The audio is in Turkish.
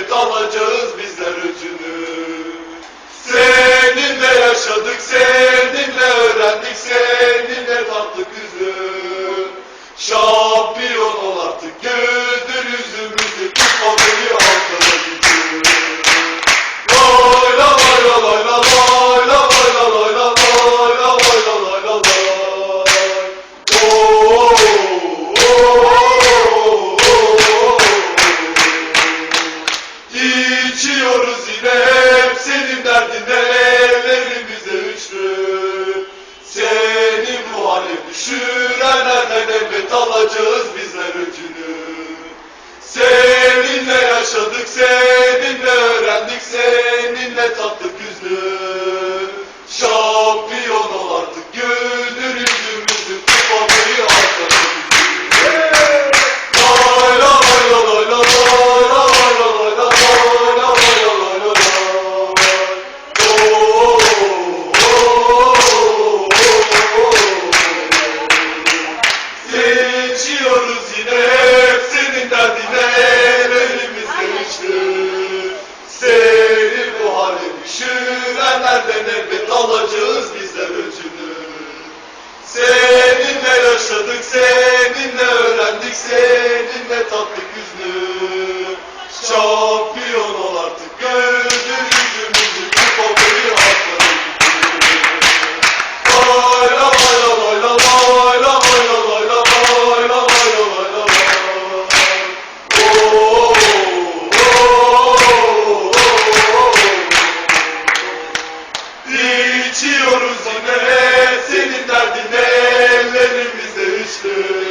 mythology. İçiliyoruz yine hep senin derdine ellerimize üçlü. Seni bu hale düşürenlerden elbet alacağız bizler öcünü Seninle yaşadık, seninle öğrendik, seninle tatlı you. İçiyoruz o nefes senin derdin ellerimizde işte.